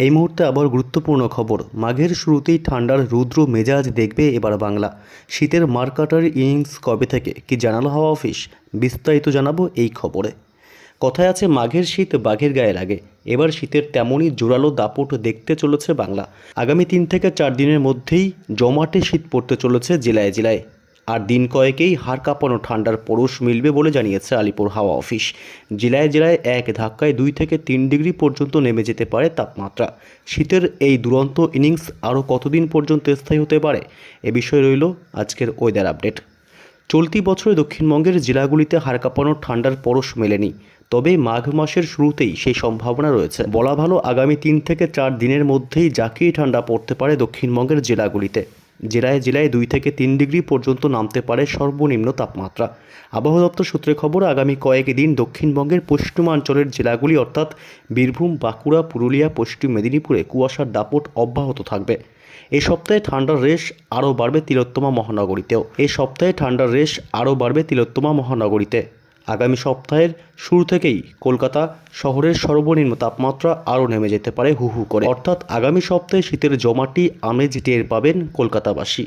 এই মুহূর্তে আবার গুরুত্বপূর্ণ খবর। মাঘের শুরুতেই ঠান্ডার রুদ্র মেজাজ দেখবে এবার বাংলা। শীতের মার্কাটার ইনিংস কবে থেকে? কি জানালো হাওয়া অফিস? বিস্তারিত জানাব এই খবরে। কথায় আছে, মাঘের শীত বাঘের গায়ে লাগে। এবার শীতের তেমনই জোরালো দাপট দেখতে চলেছে বাংলা। আগামী তিন থেকে চার দিনের মধ্যেই জমাটে শীত পড়তে চলেছে জেলায় জেলায়। আর দিন কয়েকেই হাড় কাঁপানো ঠান্ডার পরশ মিলবে বলে জানিয়েছে আলিপুর হাওয়া অফিস। জেলায় জেলায় এক ধাক্কায় দুই থেকে তিন ডিগ্রি পর্যন্ত নেমে যেতে পারে তাপমাত্রা। শীতের এই দুরন্ত ইনিংস আরও কতদিন পর্যন্ত স্থায়ী হতে পারে? এ বিষয়ে রইল আজকের ওয়েদার আপডেট। চলতি বছরে দক্ষিণবঙ্গের জেলাগুলিতে হাড় কাঁপানো ঠান্ডার পরশ মেলেনি, তবে মাঘ মাসের শুরুতেই সেই সম্ভাবনা রয়েছে। বলা ভালো আগামী তিন থেকে চার দিনের মধ্যেই জাকিয়ে ঠান্ডা পড়তে পারে দক্ষিণবঙ্গের জেলাগুলিতে। জেলায় জেলায় দুই থেকে তিন ডিগ্রি পর্যন্ত নামতে পারে সর্বনিম্ন তাপমাত্রা। আবহাওয়া দপ্তর সূত্রে খবর, আগামী কয়েকদিন দক্ষিণবঙ্গের পশ্চিমাঞ্চলের জেলাগুলি অর্থাৎ বীরভূম, বাঁকুড়া, পুরুলিয়া, পশ্চিম মেদিনীপুরে কুয়াশার দাপট অব্যাহত থাকবে। এই সপ্তাহে ঠান্ডার রেশ আরও বাড়বে তিলোত্তমা মহানগরীতেও। এই সপ্তাহে ঠান্ডার রেশ আরও বাড়বে তিলোত্তমা মহানগরীতে। আগামী সপ্তাহের শুরু থেকেই কলকাতা শহরের সর্বনিম্ন তাপমাত্রা আরও নেমে যেতে পারে হু হু করে। অর্থাৎ আগামী সপ্তাহে শীতের জমাটি আমেজ টের পাবেন কলকাতাবাসী।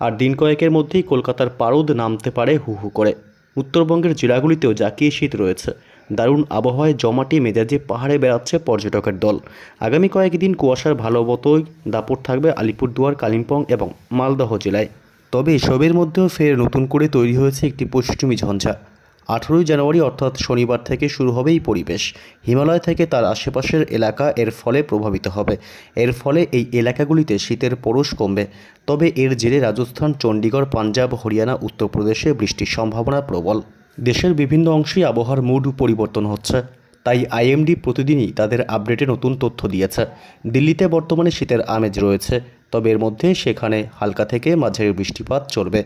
আর দিন কয়েকের মধ্যেই কলকাতার পারদ নামতে পারে হু হু করে। উত্তরবঙ্গের জেলাগুলিতেও জাকিয়ে শীত রয়েছে। দারুণ আবহাওয়ায় জমাটি মেজাজে পাহাড়ে বেড়াচ্ছে পর্যটকের দল। আগামী কয়েকদিন কুয়াশার ভালো মতোই দাপট থাকবে আলিপুরদুয়ার, কালিম্পং এবং মালদহ জেলায়। তবে এসবের মধ্যেও ফের নতুন করে তৈরি হয়েছে একটি পশ্চিমী ঝঞ্ঝা। আঠেরোই জানুয়ারি অর্থাৎ শনিবার থেকে শুরু হবে এই পরিবেশ। হিমালয় থেকে তার আশেপাশের এলাকা এর ফলে প্রভাবিত হবে। এর ফলে এই এলাকাগুলিতে শীতের পরশ কমবে। তবে এর জেরে রাজস্থান, চণ্ডীগড়, পাঞ্জাব, হরিয়ানা, উত্তরপ্রদেশে বৃষ্টির সম্ভাবনা প্রবল। দেশের বিভিন্ন অংশেই আবহাওয়ার মুড পরিবর্তন হচ্ছে। তাই আইএমডি প্রতিদিনই তাদের আপডেটে নতুন তথ্য দিয়েছে। দিল্লিতে বর্তমানে শীতের আমেজ রয়েছে। তবে এর মধ্যে সেখানে হালকা থেকে মাঝারি বৃষ্টিপাত চলবে।